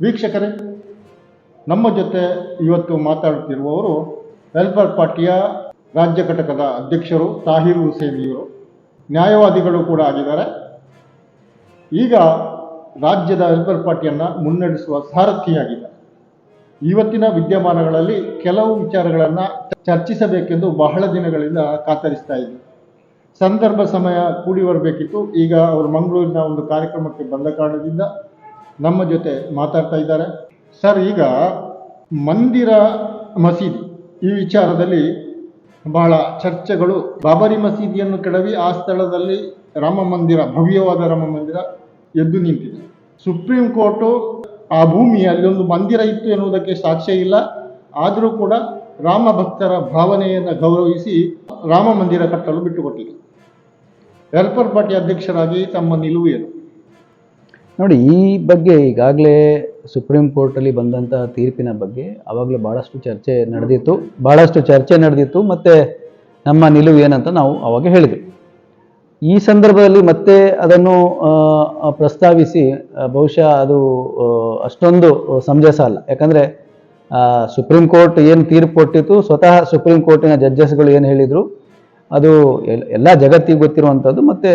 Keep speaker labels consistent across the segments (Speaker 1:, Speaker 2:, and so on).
Speaker 1: ವೀಕ್ಷಕರೇ, ನಮ್ಮ ಜೊತೆ ಇವತ್ತು ಮಾತಾಡುತ್ತಿರುವವರು ವೆಲ್ಫೇರ್ ಪಾರ್ಟಿಯ ರಾಜ್ಯ ಘಟಕದ ಅಧ್ಯಕ್ಷರು, ತಾಹಿರ್ ಹುಸೇನ್ ಇವರು. ನ್ಯಾಯವಾದಿಗಳು ಕೂಡ ಆಗಿದ್ದಾರೆ. ಈಗ ರಾಜ್ಯದ ವೆಲ್ಫೇರ್ ಪಾರ್ಟಿಯನ್ನು ಮುನ್ನಡೆಸುವ ಸಾರಥಿಯಾಗಿದ್ದಾರೆ ಇವತ್ತಿನ ವಿದ್ಯಮಾನಗಳಲ್ಲಿ ಕೆಲವು ವಿಚಾರಗಳನ್ನು ಚರ್ಚಿಸಬೇಕೆಂದು ಬಹಳ ದಿನಗಳಿಂದ ಕಾತರಿಸ್ತಾ ಇದ್ದೀವಿ ಸಂದರ್ಭ ಸಮಯ ಕೂಡಿ ಬರಬೇಕಿತ್ತು. ಈಗ ಅವರು ಮಂಗಳೂರಿನ ಒಂದು ಕಾರ್ಯಕ್ರಮಕ್ಕೆ ಬಂದ ಕಾರಣದಿಂದ ನಮ್ಮ ಜೊತೆ ಮಾತಾಡ್ತಾ ಇದ್ದಾರೆ. ಸರ್, ಈಗ ಮಂದಿರ ಮಸೀದಿ, ಈ ವಿಚಾರದಲ್ಲಿ ಬಹಳ ಚರ್ಚೆಗಳು. ಬಾಬರಿ ಮಸೀದಿಯನ್ನು ಕೆಡವಿ ಆ ಸ್ಥಳದಲ್ಲಿ ರಾಮ ಮಂದಿರ, ಭವ್ಯವಾದ ರಾಮ ಮಂದಿರ ಎದ್ದು ನಿಂತಿದೆ. ಸುಪ್ರೀಂ ಕೋರ್ಟು ಆ ಭೂಮಿ ಒಂದು ಮಂದಿರ ಇತ್ತು ಎನ್ನುವುದಕ್ಕೆ ಸಾಕ್ಷ್ಯ ಇಲ್ಲ. ಆದರೂ ಕೂಡ ರಾಮ ಭಕ್ತರ ಭಾವನೆಯನ್ನು ಗೌರವಿಸಿ ರಾಮ ಮಂದಿರ ಕಟ್ಟಲು ಬಿಟ್ಟುಕೊಟ್ಟಿದೆ. ವೆಲ್ಫೇರ್ ಪಾರ್ಟಿ ಅಧ್ಯಕ್ಷರಾಗಿ ತಮ್ಮ ನಿಲುವು ಏನು?
Speaker 2: ನೋಡಿ, ಈ ಬಗ್ಗೆ ಈಗಾಗಲೇ ಸುಪ್ರೀಂ ಕೋರ್ಟಲ್ಲಿ ಬಂದಂಥ ತೀರ್ಪಿನ ಬಗ್ಗೆ ಆವಾಗಲೇ ಭಾಳಷ್ಟು ಚರ್ಚೆ ನಡೆದಿತ್ತು. ಭಾಳಷ್ಟು ಚರ್ಚೆ ನಡೆದಿತ್ತು. ಮತ್ತು ನಮ್ಮ ನಿಲುವು ಏನಂತ ನಾವು ಅವಾಗ ಹೇಳಿದ್ವಿ. ಈ ಸಂದರ್ಭದಲ್ಲಿ ಮತ್ತೆ ಅದನ್ನು ಪ್ರಸ್ತಾವಿಸಿ ಬಹುಶಃ ಅದು ಅಷ್ಟೊಂದು ಸಮಂಜಸ ಅಲ್ಲ. ಯಾಕಂದರೆ ಸುಪ್ರೀಂ ಕೋರ್ಟ್ ಏನು ತೀರ್ಪು ಕೊಟ್ಟಿತ್ತು, ಸ್ವತಃ ಸುಪ್ರೀಂ ಕೋರ್ಟಿನ ಜಡ್ಜಸ್ಗಳು ಏನು ಹೇಳಿದರು, ಅದು ಎಲ್ಲ ಜಗತ್ತಿಗೆ ಗೊತ್ತಿರುವಂಥದ್ದು ಮತ್ತು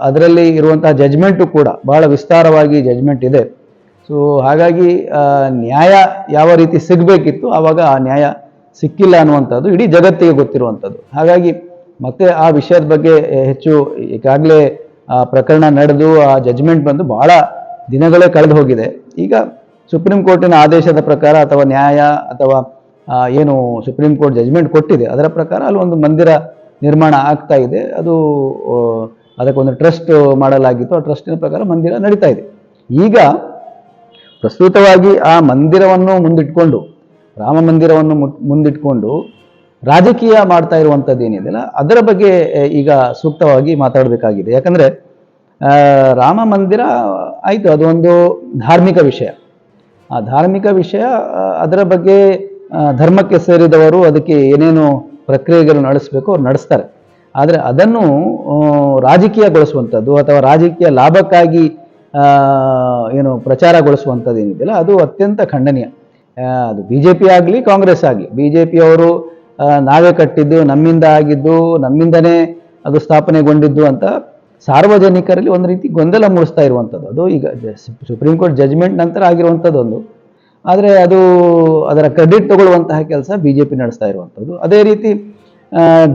Speaker 2: ಅದರಲ್ಲಿ ಇರುವಂತಹ ಜಜ್ಮೆಂಟು ಕೂಡ ಬಹಳ ವಿಸ್ತಾರವಾಗಿ ಜಜ್ಮೆಂಟ್ ಇದೆ. ಸೊ ಹಾಗಾಗಿ ನ್ಯಾಯ ಯಾವ ರೀತಿ ಸಿಗಬೇಕಿತ್ತು ಆವಾಗ ಆ ನ್ಯಾಯ ಸಿಕ್ಕಿಲ್ಲ ಅನ್ನುವಂಥದ್ದು ಇಡೀ ಜಗತ್ತಿಗೆ ಗೊತ್ತಿರುವಂಥದ್ದು. ಹಾಗಾಗಿ, ಮತ್ತೆ ಆ ವಿಷಯದ ಬಗ್ಗೆ ಹೆಚ್ಚು ಈಗಾಗಲೇ, ಆ, ಪ್ರಕರಣ ನಡೆದು, ಆ ಜಜ್ಮೆಂಟ್ ಬಂದು ಬಹಳ ದಿನಗಳೇ ಕಳೆದು ಹೋಗಿದೆ. ಈಗ ಸುಪ್ರೀಂ ಕೋರ್ಟಿನ ಆದೇಶದ ಪ್ರಕಾರ ಅಥವಾ ನ್ಯಾಯ ಅಥವಾ ಏನು ಸುಪ್ರೀಂ ಕೋರ್ಟ್ ಜಜ್ಮೆಂಟ್ ಕೊಟ್ಟಿದೆ, ಅದರ ಪ್ರಕಾರ ಅಲ್ಲಿ ಒಂದು ಮಂದಿರ ನಿರ್ಮಾಣ ಆಗ್ತಾ ಇದೆ. ಅದು ಅದಕ್ಕೊಂದು ಟ್ರಸ್ಟ್ ಮಾಡಲಾಗಿತ್ತು. ಆ ಟ್ರಸ್ಟಿನ ಪ್ರಕಾರ ಮಂದಿರ ನಡೀತಾ ಇದೆ. ಈಗ ಪ್ರಸ್ತುತವಾಗಿ ಆ ಮಂದಿರವನ್ನು ಮುಂದಿಟ್ಕೊಂಡು, ರಾಮ ಮಂದಿರವನ್ನು ಮುಂದಿಟ್ಕೊಂಡು ರಾಜಕೀಯ ಮಾಡ್ತಾ ಇರುವಂಥದ್ದು ಏನಿದೆಯಲ್ಲ ಅದರ ಬಗ್ಗೆ ಈಗ ಸೂಕ್ತವಾಗಿ ಮಾತಾಡಬೇಕಾಗಿದೆ. ಯಾಕಂದರೆ ರಾಮ ಮಂದಿರ ಆಯಿತು ಅದೊಂದು ಧಾರ್ಮಿಕ ವಿಷಯ. ಆ ಧಾರ್ಮಿಕ ವಿಷಯ ಅದರ ಬಗ್ಗೆ ಧರ್ಮಕ್ಕೆ ಸೇರಿದವರು ಅದಕ್ಕೆ ಏನೇನು ಪ್ರಕ್ರಿಯೆಗಳು ನಡೆಸಬೇಕು, ಅವ್ರು ನಡೆಸ್ತಾರೆ. ಆದರೆ ಅದನ್ನು ರಾಜಕೀಯಗೊಳಿಸುವಂಥದ್ದು ಅಥವಾ ರಾಜಕೀಯ ಲಾಭಕ್ಕಾಗಿ ಏನು ಪ್ರಚಾರಗೊಳಿಸುವಂಥದ್ದು ಏನಿದೆಯಲ್ಲ, ಅದು ಅತ್ಯಂತ ಖಂಡನೀಯ. ಅದು ಬಿ ಜೆ ಪಿ ಆಗಲಿ ಕಾಂಗ್ರೆಸ್ ಆಗಲಿ. ಬಿ ಜೆ ಪಿಯವರು ನಾವೇ ಕಟ್ಟಿದ್ದು, ನಮ್ಮಿಂದ ಆಗಿದ್ದು, ನಮ್ಮಿಂದನೇ ಅದು ಸ್ಥಾಪನೆಗೊಂಡಿದ್ದು ಅಂತ ಸಾರ್ವಜನಿಕರಲ್ಲಿ ಒಂದು ರೀತಿ ಗೊಂದಲ ಮೂಡಿಸ್ತಾ ಇರುವಂಥದ್ದು ಅದು ಈಗ ಸುಪ್ರೀಂ ಕೋರ್ಟ್ ಜಜ್ಮೆಂಟ್ ನಂತರ ಆಗಿರುವಂಥದ್ದೊಂದು ಆದರೆ ಅದು ಅದರ ಕ್ರೆಡಿಟ್ ತಗೊಳ್ಳುವಂತಹ ಕೆಲಸ ಬಿ ಜೆ ಪಿ ನಡೆಸ್ತಾ ಇರುವಂಥದ್ದು ಅದೇ ರೀತಿ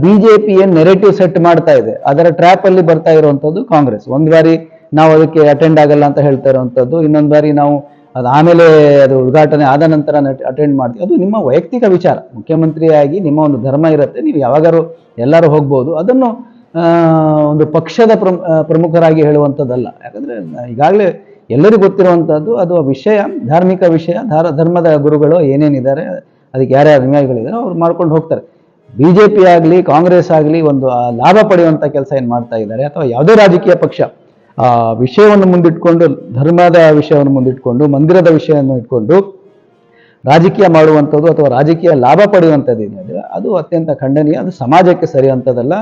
Speaker 2: ಬಿ ಜೆ ಪಿ ಏನು ನೆರೆಟಿವ್ ಸೆಟ್ ಮಾಡ್ತಾ ಇದೆ. ಅದರ ಟ್ರ್ಯಾಪ್ ಅಲ್ಲಿ ಬರ್ತಾ ಇರುವಂತದ್ದು ಕಾಂಗ್ರೆಸ್. ಒಂದು ಬಾರಿ ನಾವು ಅದಕ್ಕೆ ಅಟೆಂಡ್ ಆಗಲ್ಲ ಅಂತ ಹೇಳ್ತಾ ಇರುವಂತದ್ದು ಇನ್ನೊಂದು ಬಾರಿ ನಾವು ಅದು ಆಮೇಲೆ ಅದು ಉದ್ಘಾಟನೆ ಆದ ನಂತರ ಅಟೆಂಡ್ ಮಾಡ್ತೀವಿ. ಅದು ನಿಮ್ಮ ವೈಯಕ್ತಿಕ ವಿಚಾರ. ಮುಖ್ಯಮಂತ್ರಿಯಾಗಿ ನಿಮ್ಮ ಒಂದು ಧರ್ಮ ಇರುತ್ತೆ. ನೀವು ಯಾವಾಗಾರು ಎಲ್ಲರೂ ಹೋಗ್ಬೋದು. ಅದನ್ನು ಒಂದು ಪಕ್ಷದ ಪ್ರಮು ಪ್ರಮುಖರಾಗಿ ಹೇಳುವಂಥದ್ದಲ್ಲ. ಯಾಕಂದರೆ ಈಗಾಗಲೇ ಎಲ್ಲರಿಗೂ ಗೊತ್ತಿರುವಂಥದ್ದು, ಅದು ವಿಷಯ, ಧಾರ್ಮಿಕ ವಿಷಯ, ಧಾರ, ಧರ್ಮದ ಗುರುಗಳು ಏನೇನಿದ್ದಾರೆ, ಅದಕ್ಕೆ ಯಾರ್ಯಾರು ಅನುಯಾಯಿಗಳಿದ್ದಾರೆ, ಅವ್ರು ಮಾಡ್ಕೊಂಡು ಹೋಗ್ತಾರೆ. ಬಿ ಜೆ ಪಿ ಆಗಲಿ, ಕಾಂಗ್ರೆಸ್ ಆಗಲಿ ಒಂದು ಲಾಭ ಪಡೆಯುವಂಥ ಕೆಲಸ ಏನು ಮಾಡ್ತಾ ಇದ್ದಾರೆ? ಅಥವಾ ಯಾವುದೇ ರಾಜಕೀಯ ಪಕ್ಷ, ಆ, ವಿಷಯವನ್ನು ಮುಂದಿಟ್ಕೊಂಡು, ಧರ್ಮದ ವಿಷಯವನ್ನು ಮುಂದಿಟ್ಕೊಂಡು, ಮಂದಿರದ ವಿಷಯವನ್ನು ಇಟ್ಕೊಂಡು, ರಾಜಕೀಯ ಮಾಡುವಂಥದ್ದು ಅಥವಾ ರಾಜಕೀಯ ಲಾಭ ಪಡೆಯುವಂಥದ್ದು ಏನಿದೆ ಅದು ಅತ್ಯಂತ ಖಂಡನೀಯ, ಅದು ಸಮಾಜಕ್ಕೆ ಸರಿಯುವಂಥದ್ದಲ್ಲ.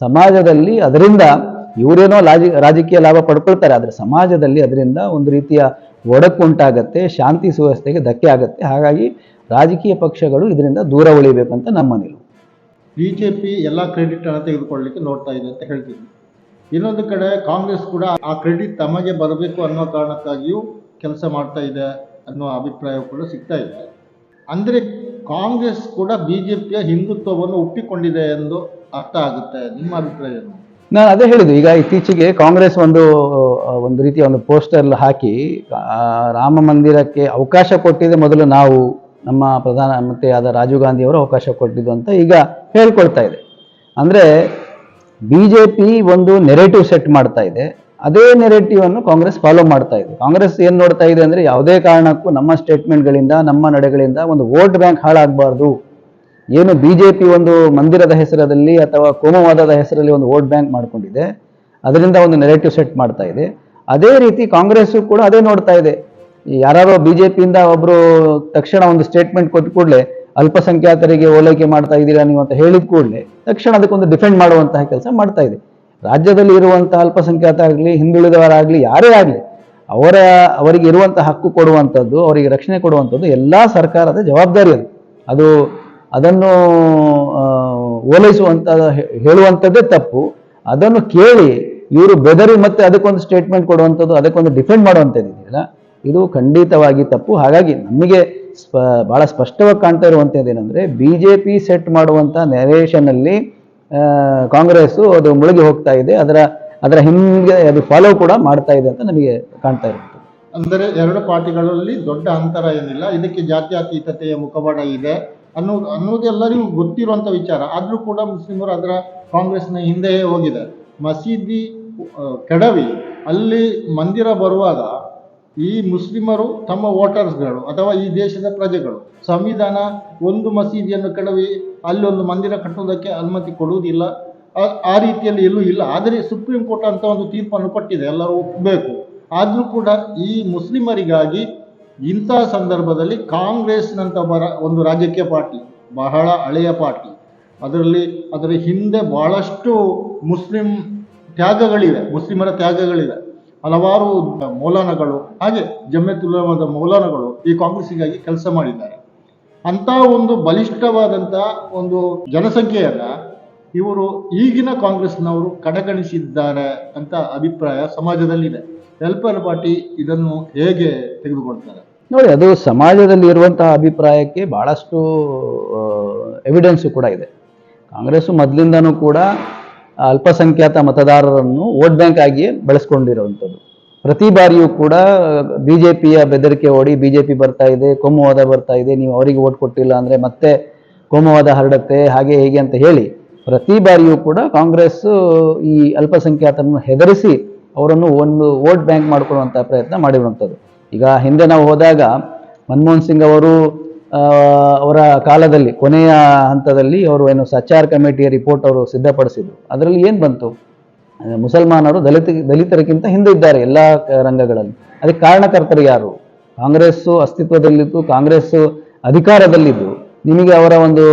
Speaker 2: ಸಮಾಜದಲ್ಲಿ ಅದರಿಂದ ಇವರೇನೋ ರಾಜ ರಾಜಕೀಯ ಲಾಭ ಪಡ್ಕೊಳ್ತಾರೆ, ಆದರೆ ಸಮಾಜದಲ್ಲಿ ಅದರಿಂದ ಒಂದು ರೀತಿಯ ಒಡಕು ಉಂಟಾಗತ್ತೆ, ಶಾಂತಿ ಸುವ್ಯವಸ್ಥೆಗೆ ಧಕ್ಕೆ ಆಗುತ್ತೆ. ಹಾಗಾಗಿ ರಾಜಕೀಯ ಪಕ್ಷಗಳು ಇದರಿಂದ ದೂರ ಉಳಿಬೇಕಂತ ನಮ್ಮ ನಿಲುವು.
Speaker 1: ಬಿ ಜೆ ಪಿ ಎಲ್ಲ ಕ್ರೆಡಿಟನ್ನು ತೆಗೆದುಕೊಳ್ಳಲಿಕ್ಕೆ ನೋಡ್ತಾ ಇದೆ ಅಂತ ಹೇಳ್ತಿದ್ವಿ ಇನ್ನೊಂದು ಕಡೆ ಕಾಂಗ್ರೆಸ್ ಕೂಡ ಆ ಕ್ರೆಡಿಟ್ ತಮಗೆ ಬರಬೇಕು ಅನ್ನೋ ಕಾರಣಕ್ಕಾಗಿಯೂ ಕೆಲಸ ಮಾಡ್ತಾ ಇದೆ ಅನ್ನೋ ಅಭಿಪ್ರಾಯ ಕೂಡ ಸಿಗ್ತಾ ಇದೆ. ಅಂದರೆ ಕಾಂಗ್ರೆಸ್ ಕೂಡ ಬಿ ಜೆ ಪಿಯ ಹಿಂದುತ್ವವನ್ನು ಒಪ್ಪಿಕೊಂಡಿದೆ ಎಂದು ಅರ್ಥ ಆಗುತ್ತೆ. ನಿಮ್ಮ ಅಭಿಪ್ರಾಯ ಏನು?
Speaker 2: ನಾನು ಅದೇ ಹೇಳಿದ್ದು, ಈಗ ಇತ್ತೀಚೆಗೆ ಕಾಂಗ್ರೆಸ್ ಒಂದು ಒಂದು ರೀತಿಯ ಒಂದು ಪೋಸ್ಟರ್ ಹಾಕಿ ರಾಮ ಮಂದಿರಕ್ಕೆ ಅವಕಾಶ ಕೊಟ್ಟಿದೆ ಮೊದಲು ನಾವು. ನಮ್ಮ ಪ್ರಧಾನ ಆದ ರಾಜೀವ್ ಗಾಂಧಿ ಅವರು ಅವಕಾಶ ಕೊಟ್ಟಿದ್ದು ಅಂತ ಈಗ ಹೇಳ್ಕೊಳ್ತಾ ಇದೆ. ಅಂದರೆ ಬಿ ಜೆ ಪಿ ಒಂದು ನೆರೇಟಿವ್ ಸೆಟ್ ಮಾಡ್ತಾ ಇದೆ. ಅದೇ ನೆರೇಟಿವ್ ಅನ್ನು ಕಾಂಗ್ರೆಸ್ ಫಾಲೋ ಮಾಡ್ತಾ ಇದೆ. ಕಾಂಗ್ರೆಸ್ ಏನು ನೋಡ್ತಾ ಇದೆ ಅಂದರೆ ಯಾವುದೇ ಕಾರಣಕ್ಕೂ ನಮ್ಮ ಸ್ಟೇಟ್ಮೆಂಟ್ಗಳಿಂದ ನಮ್ಮ ನಡೆಗಳಿಂದ ಒಂದು ವೋಟ್ ಬ್ಯಾಂಕ್ ಹಾಳಾಗಬಾರ್ದು. ಏನು ಬಿ ಜೆ ಪಿ ಒಂದು ಮಂದಿರದ ಹೆಸರಲ್ಲಿ ಅಥವಾ ಕೋಮವಾದದ ಹೆಸರಲ್ಲಿ ಒಂದು ವೋಟ್ ಬ್ಯಾಂಕ್ ಮಾಡ್ಕೊಂಡಿದೆ. ಅದರಿಂದ ಒಂದು ನೆರೇಟಿವ್ ಸೆಟ್ ಮಾಡ್ತಾ ಇದೆ. ಅದೇ ರೀತಿ ಕಾಂಗ್ರೆಸ್ಸು ಕೂಡ ಅದೇ ನೋಡ್ತಾ ಇದೆ. ಯಾರೋ ಬಿ ಜೆ ಪಿಯಿಂದ ಒಬ್ಬರು ತಕ್ಷಣ ಒಂದು ಸ್ಟೇಟ್ಮೆಂಟ್ ಕೊಟ್ಟ ಕೂಡಲೇ ಅಲ್ಪಸಂಖ್ಯಾತರಿಗೆ ಓಲೈಕೆ ಮಾಡ್ತಾ ಇದ್ದೀರಾ ನೀವು ಅಂತ ಹೇಳಿದ ಕೂಡಲೇ ತಕ್ಷಣ ಅದಕ್ಕೊಂದು ಡಿಫೆಂಡ್ ಮಾಡುವಂತಹ ಕೆಲಸ ಮಾಡ್ತಾ ಇದೆ. ರಾಜ್ಯದಲ್ಲಿ ಇರುವಂತಹ ಅಲ್ಪಸಂಖ್ಯಾತ ಆಗಲಿ, ಹಿಂದುಳಿದವರಾಗಲಿ, ಯಾರೇ ಆಗಲಿ, ಅವರ, ಅವರಿಗೆ ಇರುವಂಥ ಹಕ್ಕು ಕೊಡುವಂಥದ್ದು ಅವರಿಗೆ ರಕ್ಷಣೆ ಕೊಡುವಂಥದ್ದು ಎಲ್ಲ ಸರ್ಕಾರದ ಜವಾಬ್ದಾರಿ ಅದು. ಅದು, ಅದನ್ನು ಓಲೈಸುವಂಥ ಹೇಳುವಂಥದ್ದೇ ತಪ್ಪು. ಅದನ್ನು ಕೇಳಿ ಇವರು ಬೆದರಿ ಮತ್ತೆ ಅದಕ್ಕೊಂದು ಸ್ಟೇಟ್ಮೆಂಟ್ ಕೊಡುವಂಥದ್ದು ಅದಕ್ಕೊಂದು ಡಿಫೆಂಡ್ ಮಾಡುವಂಥದ್ದು ಇದೆಯಲ್ಲ ಇದು ಖಂಡಿತವಾಗಿ ತಪ್ಪು. ಹಾಗಾಗಿ ನಮಗೆ ಸ್ಪ, ಬಹಳ ಸ್ಪಷ್ಟವಾಗಿ ಕಾಣ್ತಾ ಇರುವಂಥದ್ದು ಏನಂದ್ರೆ ಬಿ ಜೆ ಪಿ ಸೆಟ್ ಮಾಡುವಂಥ ನೆರೇಷನಲ್ಲಿ ಕಾಂಗ್ರೆಸ್ಸು ಅದು ಮುಳುಗಿ ಹೋಗ್ತಾ ಇದೆ. ಅದರ ಅದರ ಹಿಂದೆ ಅದು ಫಾಲೋ ಕೂಡ ಮಾಡ್ತಾ ಇದೆ ಅಂತ ನಮಗೆ ಕಾಣ್ತಾ ಇರುತ್ತೆ
Speaker 1: ಅಂದರೆ ಎರಡು ಪಾರ್ಟಿಗಳಲ್ಲಿ ದೊಡ್ಡ ಅಂತರ ಏನಿಲ್ಲ. ಇದಕ್ಕೆ ಜಾತ್ಯತೀತತೆಯ ಮುಖವಾಡ ಇದೆ ಅನ್ನೋ, ಅನ್ನೋದು ಎಲ್ಲರಿಗೂ ಗೊತ್ತಿರುವಂಥ ವಿಚಾರ. ಆದರೂ ಕೂಡ ಮುಸ್ಲಿಮರು ಅದರ ಕಾಂಗ್ರೆಸ್ನ ಹಿಂದೆಯೇ ಹೋಗಿದೆ. ಮಸೀದಿ ಕೆಡವಿ, ಅಲ್ಲಿ ಮಂದಿರ ಬರುವಾಗ ಈ ಮುಸ್ಲಿಮರು ತಮ್ಮ ವೋಟರ್ಸ್ಗಳು ಅಥವಾ ಈ ದೇಶದ ಪ್ರಜೆಗಳು. ಸಂವಿಧಾನ ಒಂದು ಮಸೀದಿಯನ್ನು ಕೆಡವಿ ಅಲ್ಲೊಂದು ಮಂದಿರ ಕಟ್ಟುವುದಕ್ಕೆ ಅನುಮತಿ ಕೊಡುವುದಿಲ್ಲ. ಆ- ರೀತಿಯಲ್ಲಿ ಎಲ್ಲೂ ಇಲ್ಲ. ಆದರೆ ಸುಪ್ರೀಂ ಕೋರ್ಟ್ ಅಂತ ಒಂದು ತೀರ್ಪನ್ನು ಕೊಟ್ಟಿದೆ. ಎಲ್ಲರೂ ಒಪ್ಪಬೇಕು ಆದರೂ ಕೂಡ ಈ ಮುಸ್ಲಿಮರಿಗಾಗಿ ಇಂಥ ಸಂದರ್ಭದಲ್ಲಿ ಕಾಂಗ್ರೆಸ್ನಂಥ ಬರ, ಒಂದು ರಾಜಕೀಯ ಪಾರ್ಟಿ, ಬಹಳ ಹಳೆಯ ಪಾರ್ಟಿ. ಅದರಲ್ಲಿ, ಅದರ ಹಿಂದೆ ಬಹಳಷ್ಟು ಮುಸ್ಲಿಂ ತ್ಯಾಗಗಳಿವೆ. ಮುಸ್ಲಿಮರ ತ್ಯಾಗಗಳಿವೆ. ಹಲವಾರು ಮೌಲಾನಗಳು, ಹಾಗೆ ಜಮ್ಮೆತುಲ್ಲಮದ ಮೌಲಾನಗಳು ಈ ಕಾಂಗ್ರೆಸ್ಸಿಗಾಗಿ ಕೆಲಸ ಮಾಡಿದ್ದಾರೆ. ಅಂತ ಒಂದು ಬಲಿಷ್ಠವಾದಂಥ ಒಂದು ಜನಸಂಖ್ಯೆಯನ್ನ ಇವರು ಈಗಿನ ಕಾಂಗ್ರೆಸ್ನವರು ಕಡೆಗಣಿಸಿದ್ದಾರೆ ಅಂತ ಅಭಿಪ್ರಾಯ ಸಮಾಜದಲ್ಲಿದೆ. ವೆಲ್ಫೇರ್ ಪಾರ್ಟಿ ಇದನ್ನು ಹೇಗೆ ತೆಗೆದುಕೊಳ್ತಾರೆ?
Speaker 2: ನೋಡಿ, ಅದು ಸಮಾಜದಲ್ಲಿ ಇರುವಂತಹ ಅಭಿಪ್ರಾಯಕ್ಕೆ ಬಹಳಷ್ಟು ಎವಿಡೆನ್ಸು ಕೂಡ ಇದೆ. ಕಾಂಗ್ರೆಸ್ ಮೊದಲಿಂದನೂ ಕೂಡ ಅಲ್ಪಸಂಖ್ಯಾತ ಮತದಾರರನ್ನು ವೋಟ್ ಬ್ಯಾಂಕ್ ಆಗಿಯೇ ಬಳಸ್ಕೊಂಡಿರುವಂಥದ್ದು. ಪ್ರತಿ ಬಾರಿಯೂ ಕೂಡ ಬಿ ಜೆ ಪಿಯ ಬೆದರಿಕೆ ಓಡಿ ಬಿ ಜೆ ಪಿ ಬರ್ತಾ ಇದೆ ಕೋಮುವಾದ ಬರ್ತಾ ಇದೆ, ನೀವು ಅವರಿಗೆ ಓಟ್ ಕೊಟ್ಟಿಲ್ಲ ಅಂದರೆ ಮತ್ತೆ ಕೋಮುವಾದ ಹರಡುತ್ತೆ, ಹಾಗೆ ಹೇಗೆ ಅಂತ ಹೇಳಿ ಪ್ರತಿ ಬಾರಿಯೂ ಕೂಡ ಕಾಂಗ್ರೆಸ್, ಈ ಅಲ್ಪಸಂಖ್ಯಾತರನ್ನು ಹೆದರಿಸಿ ಅವರನ್ನು ಒಂದು ವೋಟ್ ಬ್ಯಾಂಕ್ ಮಾಡಿಕೊಳ್ಳುವಂಥ ಪ್ರಯತ್ನ ಮಾಡಿರುವಂಥದ್ದು. ಈಗ ಹಿಂದೆ ನಾವು ಹೋದಾಗ ಮನಮೋಹನ್ ಸಿಂಗ್ ಅವರು ಅವರ ಕಾಲದಲ್ಲಿ, ಕೊನೆಯ ಹಂತದಲ್ಲಿ ಅವರು ಏನು ಸಚ್ಚಾರ್ ಕಮಿಟಿಯ ರಿಪೋರ್ಟ್ ಅವರು ಸಿದ್ಧಪಡಿಸಿದ್ರು. ಅದರಲ್ಲಿ ಏನು ಬಂತು? ಮುಸಲ್ಮಾನರು ದಲಿತ, ದಲಿತರಿಗಿಂತ ಹಿಂದೆ ಇದ್ದಾರೆ ಎಲ್ಲ ರಂಗಗಳಲ್ಲಿ. ಅದಕ್ಕೆ ಕಾರಣಕರ್ತರು ಯಾರು? ಕಾಂಗ್ರೆಸ್ಸು ಅಸ್ತಿತ್ವದಲ್ಲಿದ್ದು ಕಾಂಗ್ರೆಸ್ ಅಧಿಕಾರದಲ್ಲಿದ್ದು. ನಿಮಗೆ ಅವರ ಒಂದು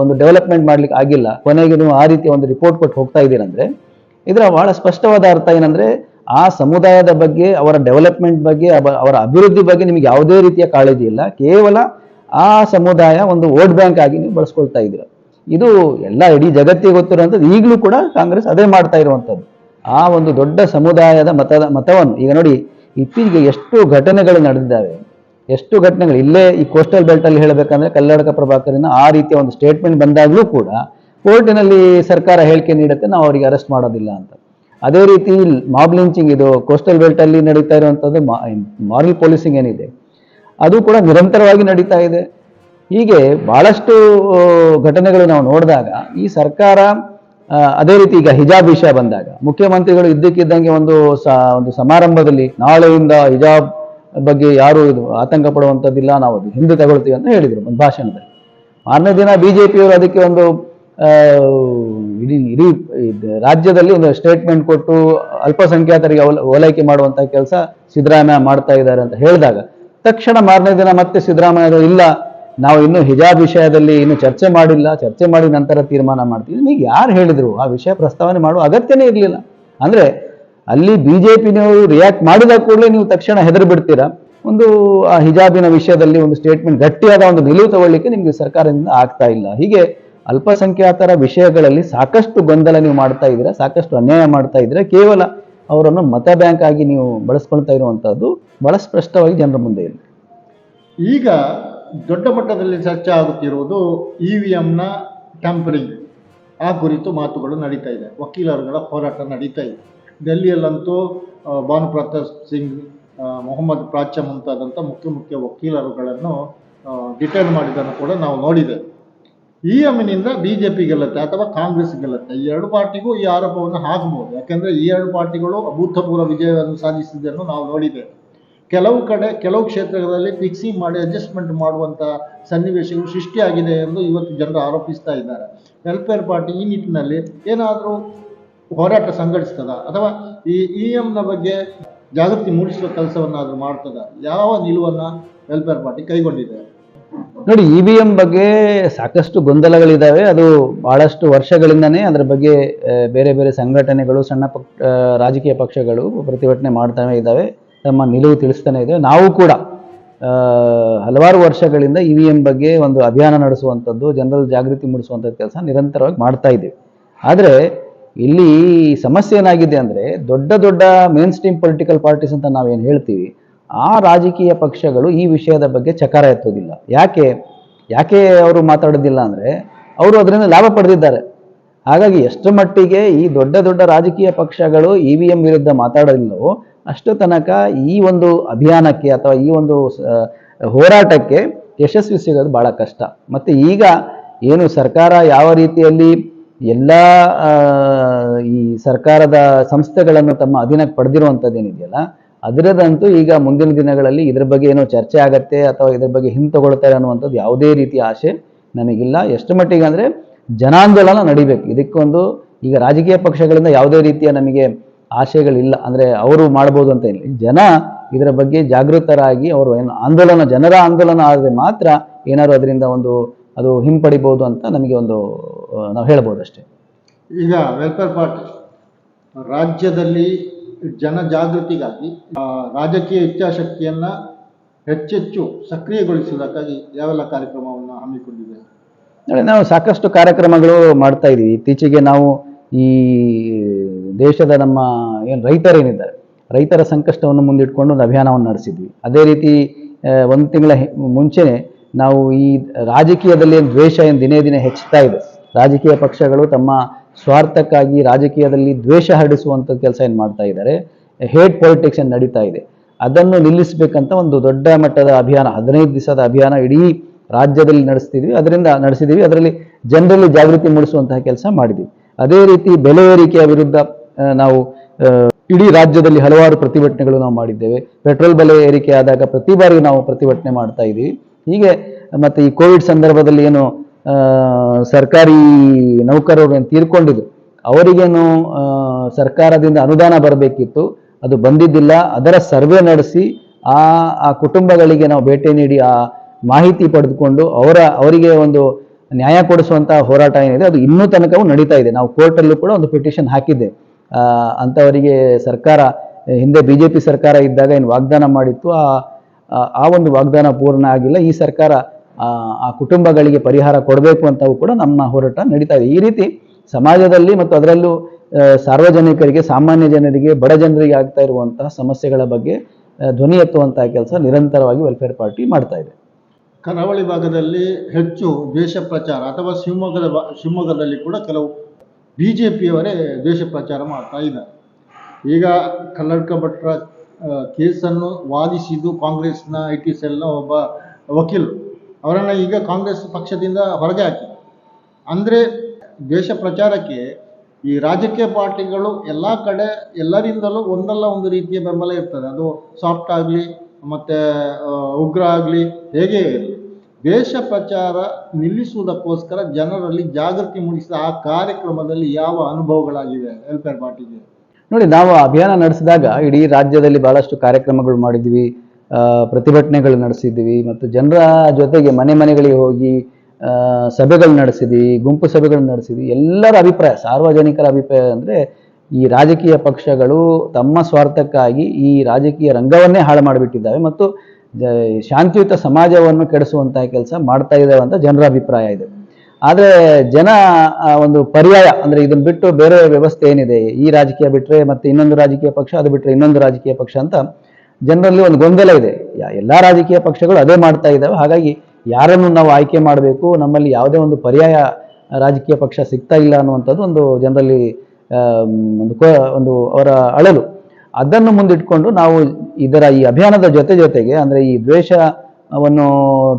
Speaker 2: ಒಂದು ಡೆವಲಪ್ಮೆಂಟ್ ಮಾಡ್ಲಿಕ್ಕೆ ಆಗಿಲ್ಲ. ಕೊನೆಗೆ ನೀವು ಆ ರೀತಿಯ ಒಂದು ರಿಪೋರ್ಟ್ ಕೊಟ್ಟು ಹೋಗ್ತಾ ಇದ್ದೀರಂದ್ರೆ, ಇದರ ಬಹಳ ಸ್ಪಷ್ಟವಾದ ಅರ್ಥ ಏನಂದ್ರೆ, ಆ ಸಮುದಾಯದ ಬಗ್ಗೆ, ಅವರ ಡೆವಲಪ್ಮೆಂಟ್ ಬಗ್ಗೆ ಅವರ ಅಭಿವೃದ್ಧಿ ಬಗ್ಗೆ ನಿಮಗೆ ಯಾವುದೇ ರೀತಿಯ ಕಾಳಜಿ ಇಲ್ಲ. ಕೇವಲ ಆ ಸಮುದಾಯ ಒಂದು ವೋಟ್ ಬ್ಯಾಂಕ್ ಆಗಿ ನೀವು ಬಳಸ್ಕೊಳ್ತಾ ಇದ್ದೀರ. ಇದು ಎಲ್ಲ ಇಡೀ ಜಗತ್ತಿಗೆ ಗೊತ್ತಿರುವಂಥದ್ದು. ಈಗಲೂ ಕೂಡ ಕಾಂಗ್ರೆಸ್ ಅದೇ ಮಾಡ್ತಾ ಇರುವಂಥದ್ದು. ಆ ಒಂದು ದೊಡ್ಡ ಸಮುದಾಯದ ಮತದ ಮತವನ್ನು, ಈಗ ನೋಡಿ, ಇತ್ತೀಚೆಗೆ ಎಷ್ಟು ಘಟನೆಗಳು ನಡೆದಿದ್ದಾವೆ. ಎಷ್ಟು ಘಟನೆಗಳು. ಇಲ್ಲೇ ಈ ಕೋಸ್ಟಲ್ ಬೆಲ್ಟಲ್ಲಿ ಹೇಳಬೇಕಂದ್ರೆ ಕಲ್ಲಡಕ ಪ್ರಭಾಕರಿನ ಆ ರೀತಿಯ ಒಂದು ಸ್ಟೇಟ್ಮೆಂಟ್ ಬಂದಾಗಲೂ ಕೂಡ ಕೋರ್ಟಿನಲ್ಲಿ ಸರ್ಕಾರ ಹೇಳಿಕೆ ನೀಡುತ್ತೆ ನಾವು ಅವರಿಗೆ ಅರೆಸ್ಟ್ ಮಾಡೋದಿಲ್ಲ ಅಂತ. ಅದೇ ರೀತಿ ಮಾಬ್ ಲಿಂಚಿಂಗ್ ಇದು ಕೋಸ್ಟಲ್ ಬೆಲ್ಟಲ್ಲಿ ನಡೀತಾ ಇರುವಂಥದ್ದು. ಮಾರಲ್ ಪೊಲೀಸಿಂಗ್ ಏನಿದೆ. ಅದು ಕೂಡ ನಿರಂತರವಾಗಿ ನಡೀತಾ ಇದೆ. ಹೀಗೆ ಬಹಳಷ್ಟು ಆ, ಘಟನೆಗಳು ನಾವು ನೋಡಿದಾಗ ಈ ಸರ್ಕಾರ ಅದೇ ರೀತಿ ಈಗ ಹಿಜಾಬ್ ವಿಷಯ ಬಂದಾಗ ಮುಖ್ಯಮಂತ್ರಿಗಳು ಇದ್ದಕ್ಕಿದ್ದಂಗೆ ಒಂದು ಸ ಒಂದು ಸಮಾರಂಭದಲ್ಲಿ ನಾಳೆಯಿಂದ ಹಿಜಾಬ್ ಬಗ್ಗೆ ಯಾರು ಇದು ಆತಂಕ ಪಡುವಂಥದ್ದಿಲ್ಲ ನಾವು ಅದು ಹಿಂದೆ ತಗೊಳ್ತೀವಿ ಅಂತ ಹೇಳಿದರು ಒಂದು ಭಾಷಣದಲ್ಲಿ. ಮಾರನೇ ದಿನ ಪಿಯವರು ಅದಕ್ಕೆ ಒಂದು ಇಡೀ ಇಡೀ ರಾಜ್ಯದಲ್ಲಿ ಒಂದು ಸ್ಟೇಟ್ಮೆಂಟ್ ಕೊಟ್ಟು ಅಲ್ಪಸಂಖ್ಯಾತರಿಗೆ ಓಲ- ಓಲೈಕೆ ಮಾಡುವಂಥ ಕೆಲಸ ಸಿದ್ದರಾಮಯ್ಯ ಮಾಡ್ತಾ ಇದ್ದಾರೆ ಅಂತ ಹೇಳಿದಾಗ ತಕ್ಷಣ ಮಾರನೇ ದಿನ ಮತ್ತೆ ಸಿದ್ದರಾಮಯ್ಯರು ಇಲ್ಲ, ನಾವು ಇನ್ನು ಹಿಜಾಬ್ ವಿಷಯದಲ್ಲಿ ಇನ್ನು ಚರ್ಚೆ ಮಾಡಿಲ್ಲ, ಚರ್ಚೆ ಮಾಡಿ ನಂತರ ತೀರ್ಮಾನ ಮಾಡ್ತೀವಿ. ನೀವು ಯಾರು ಹೇಳಿದ್ರು, ಆ ವಿಷಯ ಪ್ರಸ್ತಾವನೆ ಮಾಡುವ ಅಗತ್ಯನೇ ಇರಲಿಲ್ಲ. ಅಂದ್ರೆ ಅಲ್ಲಿ ಬಿ ಜೆ ಪಿನವರು ರಿಯಾಕ್ಟ್ ಮಾಡಿದ ಕೂಡಲೇ ನೀವು ತಕ್ಷಣ ಹೆದರು ಬಿಡ್ತೀರಾ ಒಂದು, ಆ ಹಿಜಾಬಿನ ವಿಷಯದಲ್ಲಿ ಒಂದು ಸ್ಟೇಟ್ಮೆಂಟ್ ಗಟ್ಟಿಯಾದ ಒಂದು ನಿಲುವು ತಗೊಳ್ಳಿಕ್ಕೆ ನಿಮಗೆ ಸರ್ಕಾರದಿಂದ ಆಗ್ತಾ ಇಲ್ಲ. ಹೀಗೆ ಅಲ್ಪಸಂಖ್ಯಾತರ ವಿಷಯಗಳಲ್ಲಿ ಸಾಕಷ್ಟು ಗೊಂದಲ ನೀವು ಮಾಡ್ತಾ ಇದ್ದೀರಾ, ಸಾಕಷ್ಟು ಅನ್ಯಾಯ ಮಾಡ್ತಾ ಇದ್ದೀರಾ? ಕೇವಲ ಅವರನ್ನು ಮತ ಬ್ಯಾಂಕ್ ಆಗಿ ನೀವು ಬಳಸ್ಕೊಳ್ತಾ ಇರುವಂತಹದ್ದು ಬಹಳ ಸ್ಪಷ್ಟವಾಗಿ ಜನರ ಮುಂದೆ ಇದೆ.
Speaker 1: ಈಗ ದೊಡ್ಡ ಮಟ್ಟದಲ್ಲಿ ಚರ್ಚೆ ಆಗುತ್ತಿರುವುದು ಇ ವಿ ಎಂನ ಟ್ಯಾಂಪರಿಂಗ್ ಆ ಕುರಿತು ಮಾತುಗಳು ನಡೀತಾ ಇದೆ. ವಕೀಲರುಗಳ ಹೋರಾಟ ನಡೀತಾ ಇದೆ. ಡೆಲ್ಲಿಯಲ್ಲಂತೂ ಭಾನು ಪ್ರತಾಪ್ ಸಿಂಗ್ ಮೊಹಮ್ಮದ್ ಪ್ರಾಚ್ಯ ಮುಂತಾದಂಥ ಮುಖ್ಯ ಮುಖ್ಯ ವಕೀಲರುಗಳನ್ನು ಡಿಟೈನ್ ಮಾಡಿದ್ದನ್ನು ಕೂಡ ನಾವು ನೋಡಿದ್ದೇವೆ. ಇ ಎಮ್ನಿಂದ ಬಿ ಜೆ ಪಿ ಗೆಲ್ಲುತ್ತೆ ಅಥವಾ ಕಾಂಗ್ರೆಸ್ ಗೆಲ್ಲುತ್ತೆ? ಈ ಎರಡು ಪಾರ್ಟಿಗೂ ಈ ಆರೋಪವನ್ನು ಹಾಕಬಹುದು ಯಾಕೆಂದ್ರೆ ಈ ಎರಡು ಪಾರ್ಟಿಗಳು ಅಭೂತಪೂರ್ವ ವಿಜಯವನ್ನು ಸಾಧಿಸಿದ್ದನ್ನು ನಾವು ನೋಡಿದ್ದೇವೆ. ಕೆಲವು ಕಡೆ, ಕೆಲವು ಕ್ಷೇತ್ರಗಳಲ್ಲಿ ಫಿಕ್ಸಿಂಗ್ ಮಾಡಿ ಅಡ್ಜಸ್ಟ್ಮೆಂಟ್ ಮಾಡುವಂಥ ಸನ್ನಿವೇಶಗಳು ಸೃಷ್ಟಿಯಾಗಿದೆ ಎಂದು ಇವತ್ತು ಜನರು ಆರೋಪಿಸ್ತಾ ಇದ್ದಾರೆ. ವೆಲ್ಫೇರ್ ಪಾರ್ಟಿ ಈ ನಿಟ್ಟಿನಲ್ಲಿ ಏನಾದರೂ ಹೋರಾಟ ಸಂಘಟಿಸ್ತದ? ಅಥವಾ ಈ ಇ ಎಮ್ನ ಬಗ್ಗೆ ಜಾಗೃತಿ ಮೂಡಿಸುವ ಕೆಲಸವನ್ನಾದರೂ ಮಾಡ್ತದ? ಯಾವ ನಿಲುವನ್ನು ವೆಲ್ಫೇರ್ ಪಾರ್ಟಿ ಕೈಗೊಂಡಿದೆ?
Speaker 2: ನೋಡಿ ಇ ವಿ ಎಂ ಬಗ್ಗೆ ಸಾಕಷ್ಟು ಗೊಂದಲಗಳಿದ್ದಾವೆ ಅದು ಬಹಳಷ್ಟು ವರ್ಷಗಳಿಂದನೇ ಅದರ ಬಗ್ಗೆ ಬೇರೆ ಬೇರೆ ಸಂಘಟನೆಗಳು, ಸಣ್ಣ ಪಕ್ ರಾಜಕೀಯ ಪಕ್ಷಗಳು ಪ್ರತಿಭಟನೆ ಮಾಡ್ತಾನೆ ಇದ್ದಾವೆ ತಮ್ಮ ನಿಲುವು ತಿಳಿಸ್ತಾನೆ ಇದೆ. ನಾವು ಕೂಡ ಹಲವಾರು ವರ್ಷಗಳಿಂದ ಇ ವಿ ಎಂ ಬಗ್ಗೆ ಒಂದು ಅಭಿಯಾನ ನಡೆಸುವಂಥದ್ದು ಜನರಲ್ಲಿ ಜಾಗೃತಿ ಮೂಡಿಸುವಂಥ ಕೆಲಸ ನಿರಂತರವಾಗಿ ಮಾಡ್ತಾ ಇದ್ದೀವಿ. ಆದರೆ, ಇಲ್ಲಿ ಸಮಸ್ಯೆ ಏನಾಗಿದೆ ಅಂದರೆ, ದೊಡ್ಡ ದೊಡ್ಡ ಮೇನ್ ಸ್ಟ್ರೀಮ್ ಪೊಲಿಟಿಕಲ್ ಪಾರ್ಟೀಸ್ ಅಂತ ನಾವೇನು ಹೇಳ್ತೀವಿ ಆ ರಾಜಕೀಯ ಪಕ್ಷಗಳು ಈ ವಿಷಯದ ಬಗ್ಗೆ ಚಕಾರ ಎತ್ತೋದಿಲ್ಲ. ಯಾಕೆ? ಯಾಕೆ ಅವರು ಮಾತಾಡೋದಿಲ್ಲ ಅಂದರೆ ಅವರು ಅದರಿಂದ ಲಾಭ ಪಡೆದಿದ್ದಾರೆ. ಹಾಗಾಗಿ ಎಷ್ಟು ಮಟ್ಟಿಗೆ ಈ ದೊಡ್ಡ ದೊಡ್ಡ ರಾಜಕೀಯ ಪಕ್ಷಗಳು ಇ ವಿ ಎಂ ವಿರುದ್ಧ ಮಾತಾಡೋದಿಲ್ಲವೋ ಅಷ್ಟು ತನಕ ಈ ಒಂದು ಅಭಿಯಾನಕ್ಕೆ ಅಥವಾ ಈ ಒಂದು ಹೋರಾಟಕ್ಕೆ ಯಶಸ್ವಿ ಸಿಗೋದು ಭಾಳ ಕಷ್ಟ. ಮತ್ತು ಈಗ ಏನು ಸರ್ಕಾರ ಯಾವ ರೀತಿಯಲ್ಲಿ ಎಲ್ಲ ಈ ಸರ್ಕಾರದ ಸಂಸ್ಥೆಗಳನ್ನು ತಮ್ಮ ಅಧೀನಕ್ಕೆ ಪಡೆದಿರುವಂಥದ್ದು ಏನಿದೆಯಲ್ಲ ಅದರದಂತೂ ಈಗ ಮುಂದಿನ ದಿನಗಳಲ್ಲಿ ಇದ್ರ ಬಗ್ಗೆ ಏನೋ ಚರ್ಚೆ ಆಗತ್ತೆ ಅಥವಾ ಇದ್ರ ಬಗ್ಗೆ ಹಿಂತಗೊಳ್ತಾರೆ ಅನ್ನುವಂಥದ್ದು ಯಾವುದೇ ರೀತಿಯ ಆಸೆ ನಮಗಿಲ್ಲ ಎಷ್ಟು ಮಟ್ಟಿಗೆ ಅಂದರೆ ಜನಾಂದೋಲನ ನಡಿಬೇಕು. ಇದಕ್ಕೊಂದು ಈಗ ರಾಜಕೀಯ ಪಕ್ಷಗಳಿಂದ ಯಾವುದೇ ರೀತಿಯ ನಮಗೆ ಆಶಯಗಳಿಲ್ಲ ಅಂದರೆ ಅವರು ಮಾಡ್ಬೋದು ಅಂತ ಇಲ್ಲ. ಜನ ಇದರ ಬಗ್ಗೆ ಜಾಗೃತರಾಗಿ ಅವರು ಏನು ಆಂದೋಲನ, ಜನರ ಆಂದೋಲನ ಆದರೆ ಮಾತ್ರ ಏನಾದ್ರು ಅದರಿಂದ ಒಂದು ಅದು ಹಿಂಪಡಿಬೋದು ಅಂತ ನಮಗೆ ಒಂದು ನಾವು ಹೇಳ್ಬೋದು ಅಷ್ಟೇ.
Speaker 1: ಈಗ ವೆಲ್ಫೇರ್ ಪಾರ್ಟಿ ರಾಜ್ಯದಲ್ಲಿ ಜನ ಜಾಗೃತಿಗಾಗಿ ರಾಜಕೀಯ ಇಚ್ಛಾಶಕ್ತಿಯನ್ನ ಹೆಚ್ಚೆಚ್ಚು ಸಕ್ರಿಯಗೊಳಿಸುವುದಕ್ಕಾಗಿ ಯಾವೆಲ್ಲ ಕಾರ್ಯಕ್ರಮವನ್ನು ಹಮ್ಮಿಕೊಂಡಿದೆ?
Speaker 2: ನಾವು ಸಾಕಷ್ಟು ಕಾರ್ಯಕ್ರಮಗಳು ಮಾಡ್ತಾ ಇದ್ದೀವಿ. ಇತ್ತೀಚೆಗೆ ನಾವು ಈ ದೇಶದ ನಮ್ಮ ಏನು ರೈತರೇನಿದ್ದಾರೆ, ರೈತರ ಸಂಕಷ್ಟವನ್ನು ಮುಂದಿಟ್ಕೊಂಡು ಒಂದು ಅಭಿಯಾನವನ್ನು ನಡೆಸಿದ್ವಿ. ಅದೇ ರೀತಿ ಒಂದು ತಿಂಗಳ ಮುಂಚೆನೆ ನಾವು ಈ ರಾಜಕೀಯದಲ್ಲಿ ದ್ವೇಷ ಏನು ದಿನೇ ದಿನೇ ಹೆಚ್ಚುತ್ತಾ ಇದೆ. ರಾಜಕೀಯ ಪಕ್ಷಗಳು ತಮ್ಮ ಸ್ವಾರ್ಥಕ್ಕಾಗಿ ರಾಜಕೀಯದಲ್ಲಿ ದ್ವೇಷ ಹರಡಿಸುವಂಥ ಕೆಲಸ ಏನು ಮಾಡ್ತಾ ಇದ್ದಾರೆ ಹೇಟ್ ಪಾಲಿಟಿಕ್ಸ್ ಏನು ನಡೀತಾ ಇದೆ? ಅದನ್ನು ನಿಲ್ಲಿಸಬೇಕಂತ ಒಂದು ದೊಡ್ಡ ಮಟ್ಟದ ಅಭಿಯಾನ, ಹದಿನೈದು ದಿವಸದ ಅಭಿಯಾನ ಇಡೀ ರಾಜ್ಯದಲ್ಲಿ ನಡೆಸ್ತಿದ್ವಿ. ಅದರಿಂದ ನಡೆಸಿದ್ದೀವಿ ಅದರಲ್ಲಿ ಜನರಲ್ಲಿ ಜಾಗೃತಿ ಮೂಡಿಸುವಂತಹ ಕೆಲಸ ಮಾಡಿದ್ವಿ. ಅದೇ ರೀತಿ ಬೆಲೆ ಏರಿಕೆಯ ವಿರುದ್ಧ ನಾವು ಇಡೀ ರಾಜ್ಯದಲ್ಲಿ ಹಲವಾರು ಪ್ರತಿಭಟನೆಗಳು ನಾವು ಮಾಡಿದ್ದೇವೆ. ಪೆಟ್ರೋಲ್ ಬೆಲೆ ಏರಿಕೆ ಆದಾಗ ಪ್ರತಿ ಬಾರಿ ನಾವು ಪ್ರತಿಭಟನೆ ಮಾಡ್ತಾ ಇದ್ದೀವಿ ಹೀಗೆ ಮತ್ತೆ ಈ ಕೋವಿಡ್ ಸಂದರ್ಭದಲ್ಲಿ ಏನು ಸರ್ಕಾರಿ ನೌಕರರು ಏನು ತೀರ್ಕೊಂಡಿದ್ರು. ಅವರಿಗೇನು ಸರ್ಕಾರದಿಂದ ಅನುದಾನ ಬರಬೇಕಿತ್ತು. ಅದು ಬಂದಿದ್ದಿಲ್ಲ. ಅದರ ಸರ್ವೆ ನಡೆಸಿ ಆ ಆ ಕುಟುಂಬಗಳಿಗೆ ನಾವು ಭೇಟಿ ನೀಡಿ ಆ ಮಾಹಿತಿ ಪಡೆದುಕೊಂಡು ಅವರ, ಅವರಿಗೆ ಒಂದು ನ್ಯಾಯ ಕೊಡಿಸುವಂತಹ ಹೋರಾಟ ಏನಿದೆ, ಅದು ಇನ್ನೂ ತನಕವೂ ನಡೀತಾ ಇದೆ. ನಾವು ಕೋರ್ಟಲ್ಲೂ ಕೂಡ ಒಂದು ಪಿಟಿಷನ್ ಹಾಕಿದ್ದೆ. ಅಂಥವರಿಗೆ ಸರ್ಕಾರ, ಹಿಂದೆ ಬಿ ಜೆ ಪಿ ಸರ್ಕಾರ ಇದ್ದಾಗ ಏನು ವಾಗ್ದಾನ ಮಾಡಿತ್ತು. ಆ- ಆ ಒಂದು ವಾಗ್ದಾನ ಪೂರ್ಣ ಆಗಿಲ್ಲ. ಈ ಸರ್ಕಾರ ಆ ಕುಟುಂಬಗಳಿಗೆ ಪರಿಹಾರ ಕೊಡಬೇಕು ಅಂತವು ಕೂಡ ನಮ್ಮ ಹೋರಾಟ ನಡೀತಾ ಇದೆ. ಈ ರೀತಿ ಸಮಾಜದಲ್ಲಿ ಮತ್ತು ಅದರಲ್ಲೂ ಸಾರ್ವಜನಿಕರಿಗೆ, ಸಾಮಾನ್ಯ ಜನರಿಗೆ, ಬಡ ಜನರಿಗೆ ಆಗ್ತಾ ಇರುವಂತಹ ಸಮಸ್ಯೆಗಳ ಬಗ್ಗೆ ಧ್ವನಿ ಎತ್ತುವಂತಹ ಕೆಲಸ ನಿರಂತರವಾಗಿ ವೆಲ್ಫೇರ್ ಪಾರ್ಟಿ ಮಾಡ್ತಾ ಇದೆ.
Speaker 1: ಕರಾವಳಿ ಭಾಗದಲ್ಲಿ ಹೆಚ್ಚು ದ್ವೇಷ ಪ್ರಚಾರ ಅಥವಾ ಶಿವಮೊಗ್ಗದ ಶಿವಮೊಗ್ಗದಲ್ಲಿ ಕೂಡ ಕೆಲವು ಬಿ ಜೆ ಪಿಯವರೇ ದ್ವೇಷ ಪ್ರಚಾರ ಮಾಡ್ತಾ ಇದ್ದಾರೆ. ಈಗ ಕಲ್ಲಡ್ಕ ಭಟ್ರ ಕೇಸನ್ನು ವಾದಿಸಿದ್ದು ಕಾಂಗ್ರೆಸ್ನ ಐ ಟಿ ಸೆಲ್ನ ಒಬ್ಬ ವಕೀಲರು ಅವರನ್ನು ಈಗ ಕಾಂಗ್ರೆಸ್ ಪಕ್ಷದಿಂದ ಹೊರಗೆ ಹಾಕಿ. ಅಂದರೆ ದೇಶ ಪ್ರಚಾರಕ್ಕೆ ಈ ರಾಜಕೀಯ ಪಾರ್ಟಿಗಳು ಎಲ್ಲ ಕಡೆ ಎಲ್ಲರಿಂದಲೂ ಒಂದಲ್ಲ ಒಂದು ರೀತಿಯ ಬೆಂಬಲ ಇರ್ತದೆ. ಅದು ಸಾಫ್ಟ್ ಆಗಲಿ, ಮತ್ತು ಉಗ್ರ ಆಗಲಿ ಹೇಗೆ ಇರಲಿ. ದೇಶ ಪ್ರಚಾರ ನಿಲ್ಲಿಸುವುದಕ್ಕೋಸ್ಕರ ಜನರಲ್ಲಿ ಜಾಗೃತಿ ಮೂಡಿಸಿದ ಆ ಕಾರ್ಯಕ್ರಮದಲ್ಲಿ ಯಾವ ಅನುಭವಗಳಾಗಿವೆ ವೆಲ್ಫೇರ್ ಪಾರ್ಟಿಗೆ
Speaker 2: ನೋಡಿ, ನಾವು ಅಭಿಯಾನ ನಡೆಸಿದಾಗ ಇಡೀ ರಾಜ್ಯದಲ್ಲಿ ಬಹಳಷ್ಟು ಕಾರ್ಯಕ್ರಮಗಳು ಮಾಡಿದ್ವಿ. ಪ್ರತಿಭಟನೆಗಳು ನಡೆಸಿದ್ವಿ ಮತ್ತು ಜನರ ಜೊತೆಗೆ ಮನೆ ಮನೆಗಳಿಗೆ ಹೋಗಿ ಸಭೆಗಳು ನಡೆಸಿದ್ವಿ, ಗುಂಪು ಸಭೆಗಳನ್ನು ನಡೆಸಿದ್ವಿ. ಎಲ್ಲರ ಅಭಿಪ್ರಾಯ, ಸಾರ್ವಜನಿಕರ ಅಭಿಪ್ರಾಯ ಅಂದರೆ ಈ ರಾಜಕೀಯ ಪಕ್ಷಗಳು ತಮ್ಮ ಸ್ವಾರ್ಥಕ್ಕಾಗಿ ಈ ರಾಜಕೀಯ ರಂಗವನ್ನೇ ಹಾಳು ಮಾಡಿಬಿಟ್ಟಿದ್ದಾವೆ ಮತ್ತು ಶಾಂತಿಯುತ ಸಮಾಜವನ್ನು ಕೆಡಿಸುವಂತಹ ಕೆಲಸ ಮಾಡ್ತಾ ಇದ್ದಾವೆ ಅಂತ ಜನರ ಅಭಿಪ್ರಾಯ ಇದೆ. ಆದರೆ ಜನ ಒಂದು ಪರ್ಯಾಯ ಅಂದರೆ ಇದನ್ನ ಬಿಟ್ಟು ಬೇರೆ ವ್ಯವಸ್ಥೆ ಏನಿದೆ? ಈ ರಾಜಕೀಯ ಬಿಟ್ಟರೆ ಮತ್ತು ಇನ್ನೊಂದು ರಾಜಕೀಯ ಪಕ್ಷ, ಅದು ಬಿಟ್ಟರೆ ಇನ್ನೊಂದು ರಾಜಕೀಯ ಪಕ್ಷ ಅಂತ ಜನರಲ್ಲಿ ಒಂದು ಗೊಂದಲ ಇದೆ. ಎಲ್ಲ ರಾಜಕೀಯ ಪಕ್ಷಗಳು ಅದೇ ಮಾಡ್ತಾ ಇದ್ದಾವೆ. ಹಾಗಾಗಿ ಯಾರನ್ನು ನಾವು ಆಯ್ಕೆ ಮಾಡಬೇಕು, ನಮ್ಮಲ್ಲಿ ಯಾವುದೇ ಒಂದು ಪರ್ಯಾಯ ರಾಜಕೀಯ ಪಕ್ಷ ಸಿಗ್ತಾ ಇಲ್ಲ ಅನ್ನುವಂಥದ್ದು ಒಂದು ಜನರಲ್ಲಿ ಒಂದು ಒಂದು ಅವರ ಅಳಲು. ಅದನ್ನು ಮುಂದಿಟ್ಕೊಂಡು ನಾವು ಇದರ ಈ ಅಭಿಯಾನದ ಜೊತೆ ಜೊತೆಗೆ, ಅಂದರೆ ಈ ದ್ವೇಷವನ್ನು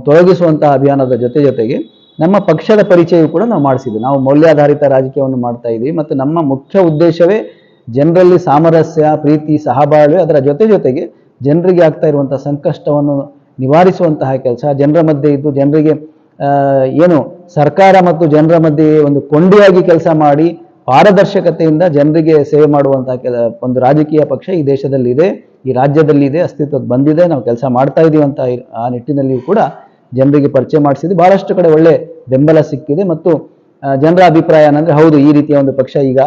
Speaker 2: ತೊಲಗಿಸುವಂತಹ ಅಭಿಯಾನದ ಜೊತೆ ಜೊತೆಗೆ ನಮ್ಮ ಪಕ್ಷದ ಪರಿಚಯವು ಕೂಡ ನಾವು ಮಾಡಿಸಿದ್ವಿ. ನಾವು ಮೌಲ್ಯಾಧಾರಿತ ರಾಜಕೀಯವನ್ನು ಮಾಡ್ತಾ ಇದ್ದೀವಿ ಮತ್ತು ನಮ್ಮ ಮುಖ್ಯ ಉದ್ದೇಶವೇ ಜನರಲ್ಲಿ ಸಾಮರಸ್ಯ, ಪ್ರೀತಿ, ಸಹಬಾಳ್ವೆ ಅದರ ಜೊತೆ ಜೊತೆಗೆ ಜನರಿಗೆ ಆಗ್ತಾ ಇರುವಂಥ ಸಂಕಷ್ಟವನ್ನು ನಿವಾರಿಸುವಂತಹ ಕೆಲಸ. ಜನರ ಮಧ್ಯೆ ಇದ್ದು ಜನರಿಗೆ ಏನು ಸರ್ಕಾರ ಮತ್ತು ಜನರ ಮಧ್ಯೆ ಒಂದು ಕೊಂಡಿಯಾಗಿ ಕೆಲಸ ಮಾಡಿ ಪಾರದರ್ಶಕತೆಯಿಂದ ಜನರಿಗೆ ಸೇವೆ ಮಾಡುವಂತಹ ಕೆಲ, ಒಂದು ರಾಜಕೀಯ ಪಕ್ಷ ಈ ದೇಶದಲ್ಲಿದೆ, ಈ ರಾಜ್ಯದಲ್ಲಿದೆ, ಅಸ್ತಿತ್ವಕ್ಕೆ ಬಂದಿದೆ, ನಾವು ಕೆಲಸ ಮಾಡ್ತಾ ಇದ್ದೀವಿ ಅಂತ ಆ ನಿಟ್ಟಿನಲ್ಲಿಯೂ ಕೂಡ ಜನರಿಗೆ ಪರಿಚಯ ಮಾಡಿಸಿದ್ದು ಬಹಳಷ್ಟು ಕಡೆ ಒಳ್ಳೆ ಬೆಂಬಲ ಸಿಕ್ಕಿದೆ ಮತ್ತು ಜನರ ಅಭಿಪ್ರಾಯ ಏನಂದ್ರೆ ಹೌದು, ಈ ರೀತಿಯ ಒಂದು ಪಕ್ಷ ಈಗ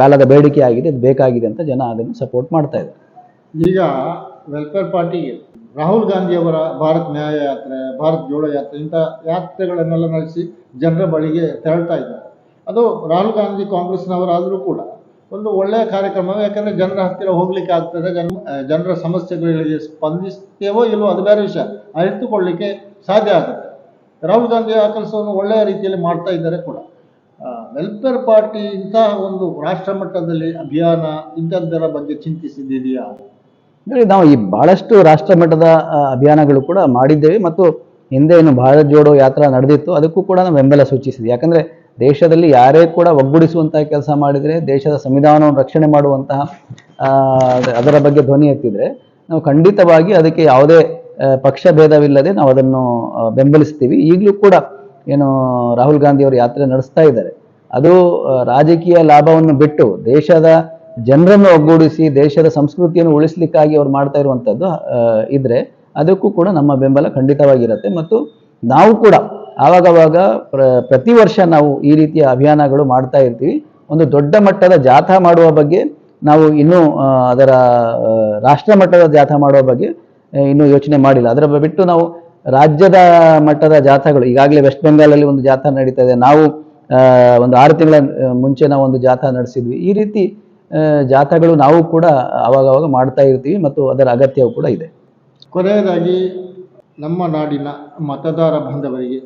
Speaker 2: ಕಾಲದ ಬೇಡಿಕೆ ಆಗಿದೆ ಇದು ಬೇಕಾಗಿದೆ ಅಂತ ಜನ ಅದನ್ನು ಸಪೋರ್ಟ್ ಮಾಡ್ತಾ ಇದ್ದಾರೆ.
Speaker 1: ಈಗ ವೆಲ್ಫೇರ್ ಪಾರ್ಟಿಗೆ ರಾಹುಲ್ ಗಾಂಧಿಯವರ ಭಾರತ್ ನ್ಯಾಯ ಯಾತ್ರೆ, ಭಾರತ್ ಜೋಡೋ ಯಾತ್ರೆ, ಇಂಥ ಯಾತ್ರೆಗಳನ್ನೆಲ್ಲ ನಡೆಸಿ ಜನರ ಬಳಿಗೆ ತೆರಳ್ತಾ ಇದ್ದಾರೆ. ಅದು ರಾಹುಲ್ ಗಾಂಧಿ ಕಾಂಗ್ರೆಸ್ನವರಾದರೂ ಕೂಡ ಒಂದು ಒಳ್ಳೆಯ ಕಾರ್ಯಕ್ರಮ, ಯಾಕಂದರೆ ಜನರ ಹತ್ತಿರ ಹೋಗ್ಲಿಕ್ಕೆ ಆಗ್ತದೆ, ಜನ ಜನರ ಸಮಸ್ಯೆಗಳಿಗೆ ಸ್ಪಂದಿಸ್ತೇವೋ ಇಲ್ಲವೋ ಅದು ಬೇರೆ ವಿಷಯ. ಅರಿತುಕೊಳ್ಳಲಿಕ್ಕೆ ಸಾಧ್ಯ ಆಗುತ್ತೆ. ರಾಹುಲ್ ಗಾಂಧಿ ಆ ಕೆಲಸವನ್ನು ಒಳ್ಳೆಯ ರೀತಿಯಲ್ಲಿ ಮಾಡ್ತಾ ಇದ್ದಾರೆ ಕೂಡ. ವೆಲ್ಫೇರ್ ಪಾರ್ಟಿ ಇಂತಹ ಒಂದು ರಾಷ್ಟ್ರ ಮಟ್ಟದಲ್ಲಿ ಅಭಿಯಾನ ಇಂಥದ್ದರ ಬಗ್ಗೆ ಚಿಂತಿಸಿದೆಯಾ
Speaker 2: ನೋಡಿ ನಾವು ಈ ಬಹಳಷ್ಟು ರಾಷ್ಟ್ರ ಮಟ್ಟದ ಅಭಿಯಾನಗಳು ಕೂಡ ಮಾಡಿದ್ದೇವೆ ಮತ್ತು ಹಿಂದೆ ಏನು ಭಾರತ ಜೋಡೋ ಯಾತ್ರಾ ನಡೆದಿತ್ತು, ಅದಕ್ಕೂ ಕೂಡ ನಾವು ಬೆಂಬಲ ಸೂಚಿಸಿದ್ವಿ ಯಾಕಂದ್ರೆ ದೇಶದಲ್ಲಿ ಯಾರೇ ಕೂಡ ಒಗ್ಗೂಡಿಸುವಂತಹ ಕೆಲಸ ಮಾಡಿದರೆ, ದೇಶದ ಸಂವಿಧಾನವನ್ನು ರಕ್ಷಣೆ ಮಾಡುವಂತಹ ಅದರ ಬಗ್ಗೆ ಧ್ವನಿ ಎತ್ತಿದ್ರೆ, ನಾವು ಖಂಡಿತವಾಗಿ ಅದಕ್ಕೆ ಯಾವುದೇ ಪಕ್ಷ ಭೇದವಿಲ್ಲದೆ ನಾವು ಅದನ್ನು ಬೆಂಬಲಿಸ್ತೀವಿ. ಈಗಲೂ ಕೂಡ ಏನು ರಾಹುಲ್ ಗಾಂಧಿ ಅವರು ಯಾತ್ರೆ ನಡೆಸ್ತಾ ಇದ್ದಾರೆ. ಅದು ರಾಜಕೀಯ ಲಾಭವನ್ನು ಬಿಟ್ಟು ದೇಶದ ಜನರನ್ನು ಒಗ್ಗೂಡಿಸಿ ದೇಶದ ಸಂಸ್ಕೃತಿಯನ್ನು ಉಳಿಸ್ಲಿಕ್ಕಾಗಿ ಅವ್ರು ಮಾಡ್ತಾ ಇರುವಂಥದ್ದು ಇದ್ರೆ ಅದಕ್ಕೂ ಕೂಡ ನಮ್ಮ ಬೆಂಬಲ ಖಂಡಿತವಾಗಿರುತ್ತೆ. ಮತ್ತು ನಾವು ಕೂಡ ಆವಾಗವಾಗ ಪ್ರ, ಪ್ರತಿ ವರ್ಷ ನಾವು ಈ ರೀತಿಯ ಅಭಿಯಾನಗಳು ಮಾಡ್ತಾ ಇರ್ತೀವಿ. ಒಂದು ದೊಡ್ಡ ಮಟ್ಟದ ಜಾಥಾ ಮಾಡುವ ಬಗ್ಗೆ ನಾವು ಇನ್ನೂ ಅದರ ರಾಷ್ಟ್ರ ಮಟ್ಟದ ಜಾಥಾ ಮಾಡುವ ಬಗ್ಗೆ ಇನ್ನೂ ಯೋಚನೆ ಮಾಡಿಲ್ಲ. ಅದರ ಬಿಟ್ಟು ನಾವು ರಾಜ್ಯದ ಮಟ್ಟದ ಜಾಥಾಗಳು, ಈಗಾಗಲೇ ವೆಸ್ಟ್ ಬೆಂಗಾಲಲ್ಲಿ ಒಂದು ಜಾಥಾ ನಡೀತಾ ಇದೆ. ನಾವು ಒಂದು ಆರು ತಿಂಗಳ ಮುಂಚೆ ನಾವು ಒಂದು ಜಾಥಾ ನಡೆಸಿದ್ವಿ. ಈ ರೀತಿ ಜಾಥಾಗಳು ನಾವು ಕೂಡ ಅವಾಗವಾಗ ಮಾಡ್ತಾ ಇರ್ತೀವಿ ಮತ್ತು ಅದರ ಅಗತ್ಯವೂ ಕೂಡ ಇದೆ.
Speaker 1: ಕೊನೆಯದಾಗಿ ನಮ್ಮ ನಾಡಿನ ಮತದಾರ ಬಾಂಧವರಿಗೆ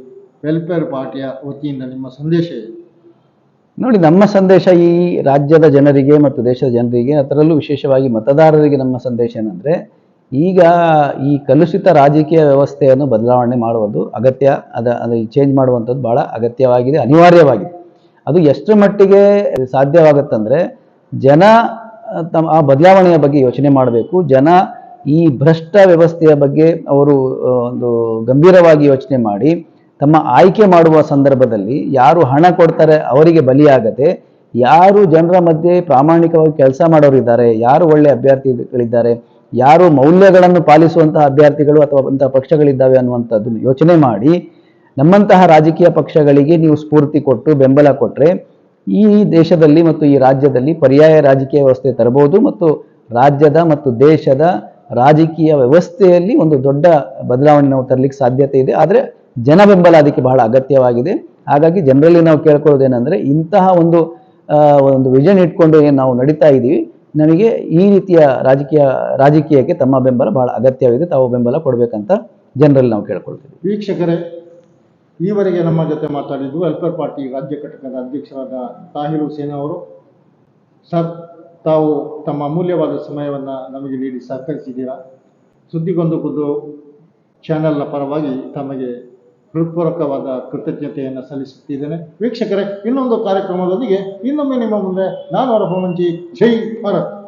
Speaker 1: ವೆಲ್ಫೇರ್ ಪಾರ್ಟಿಯ ವತಿಯಿಂದ ನಿಮ್ಮ ಸಂದೇಶ
Speaker 2: ನೋಡಿ ನಮ್ಮ ಸಂದೇಶ ಈ ರಾಜ್ಯದ ಜನರಿಗೆ ಮತ್ತು ದೇಶದ ಜನರಿಗೆ ಅದರಲ್ಲೂ ವಿಶೇಷವಾಗಿ ಮತದಾರರಿಗೆ ನಮ್ಮ ಸಂದೇಶ ಏನಂದರೆ ಈಗ ಈ ಕಲುಷಿತ ರಾಜಕೀಯ ವ್ಯವಸ್ಥೆಯನ್ನು ಬದಲಾವಣೆ ಮಾಡುವುದು ಅಗತ್ಯ ಅದ ಅದು ಚೇಂಜ್ ಮಾಡುವಂಥದ್ದು ಭಾಳ ಅಗತ್ಯವಾಗಿದೆ ಅನಿವಾರ್ಯವಾಗಿದೆ. ಅದು ಎಷ್ಟು ಮಟ್ಟಿಗೆ ಸಾಧ್ಯವಾಗುತ್ತಂದ್ರೆ ಜನ, ತಮ್ಮ ಆ ಬದಲಾವಣೆಯ ಬಗ್ಗೆ ಯೋಚನೆ ಮಾಡಬೇಕು. ಜನ ಈ ಭ್ರಷ್ಟ ವ್ಯವಸ್ಥೆಯ ಬಗ್ಗೆ ಅವರು ಒಂದು ಗಂಭೀರವಾಗಿ ಯೋಚನೆ ಮಾಡಿ, ತಮ್ಮ ಆಯ್ಕೆ ಮಾಡುವ ಸಂದರ್ಭದಲ್ಲಿ ಯಾರು ಹಣ ಕೊಡ್ತಾರೆ ಅವರಿಗೆ ಬಲಿಯಾಗದೆ, ಯಾರು ಜನರ ಮಧ್ಯೆ ಪ್ರಾಮಾಣಿಕವಾಗಿ ಕೆಲಸ ಮಾಡೋರಿದ್ದಾರೆ ಯಾರು ಒಳ್ಳೆ ಅಭ್ಯರ್ಥಿಗಳಿದ್ದಾರೆ, ಯಾರು ಮೌಲ್ಯಗಳನ್ನು ಪಾಲಿಸುವಂತಹ ಅಭ್ಯರ್ಥಿಗಳು ಅಥವಾ ಅಂತಹ ಪಕ್ಷಗಳಿದ್ದಾವೆ ಅನ್ನುವಂಥದ್ದು ಯೋಚನೆ ಮಾಡಿ, ನಮ್ಮಂತಹ ರಾಜಕೀಯ ಪಕ್ಷಗಳಿಗೆ ನೀವು ಸ್ಫೂರ್ತಿ ಕೊಟ್ಟು ಬೆಂಬಲ ಕೊಟ್ಟರೆ ಈ ದೇಶದಲ್ಲಿ ಮತ್ತು ಈ ರಾಜ್ಯದಲ್ಲಿ ಪರ್ಯಾಯ ರಾಜಕೀಯ ವ್ಯವಸ್ಥೆ ತರಬಹುದು ಮತ್ತು ರಾಜ್ಯದ ಮತ್ತು ದೇಶದ ರಾಜಕೀಯ ವ್ಯವಸ್ಥೆಯಲ್ಲಿ ಒಂದು ದೊಡ್ಡ ಬದಲಾವಣೆ ನಾವು ತರಲಿಕ್ಕೆ ಸಾಧ್ಯತೆ ಇದೆ. ಆದರೆ ಜನ ಬೆಂಬಲ ಅದಕ್ಕೆ ಬಹಳ ಅಗತ್ಯವಾಗಿದೆ. ಹಾಗಾಗಿ ಜನರಲ್ಲಿ ನಾವು ಕೇಳ್ಕೊಳ್ಳೋದೇನೆಂದ್ರೆ ಇಂತಹ ಒಂದು ಒಂದು ವಿಷನ್ ಇಟ್ಕೊಂಡು ಏನು ನಾವು ನಡೀತಾ ಇದ್ದೀವಿ, ನಮಗೆ ಈ ರೀತಿಯ ರಾಜಕೀಯ, ರಾಜಕೀಯಕ್ಕೆ ತಮ್ಮ ಬೆಂಬಲ ಬಹಳ ಅಗತ್ಯವಿದೆ. ತಾವು ಬೆಂಬಲ ಕೊಡಬೇಕಂತ ಜನರಲ್ಲಿ ನಾವು ಕೇಳ್ಕೊಳ್ತೀವಿ.
Speaker 1: ವೀಕ್ಷಕರೇ ಈವರೆಗೆ ನಮ್ಮ ಜೊತೆ ಮಾತಾಡಿದ್ದು ವೆಲ್ಫೇರ್ ಪಾರ್ಟಿ ರಾಜ್ಯ ಘಟಕದ ಅಧ್ಯಕ್ಷರಾದ ತಾಹಿರ್ ಹುಸೇನ್ ಅವರು. ಸರ್, ತಾವು ತಮ್ಮ ಅಮೂಲ್ಯವಾದ ಸಮಯವನ್ನು ನಮಗೆ ನೀಡಿ ಸಹಕರಿಸಿದ್ದೀರಾ? ಸುದ್ದಿಗೊಂದು ಖುದ್ದು ಚಾನೆಲ್ನ ಪರವಾಗಿ ತಮಗೆ ಹೃತ್ಪೂರ್ವಕವಾದ ಕೃತಜ್ಞತೆಯನ್ನು ಸಲ್ಲಿಸುತ್ತಿದ್ದೇನೆ. ವೀಕ್ಷಕರೇ, ಇನ್ನೊಂದು ಕಾರ್ಯಕ್ರಮದೊಂದಿಗೆ ಇನ್ನೊಮ್ಮೆ ನಿಮ್ಮ ಮುಂದೆ ನಾನು ಹೊರಹೊಮ್ಮಂಚಿ ಜೈ ಭಾರತ್!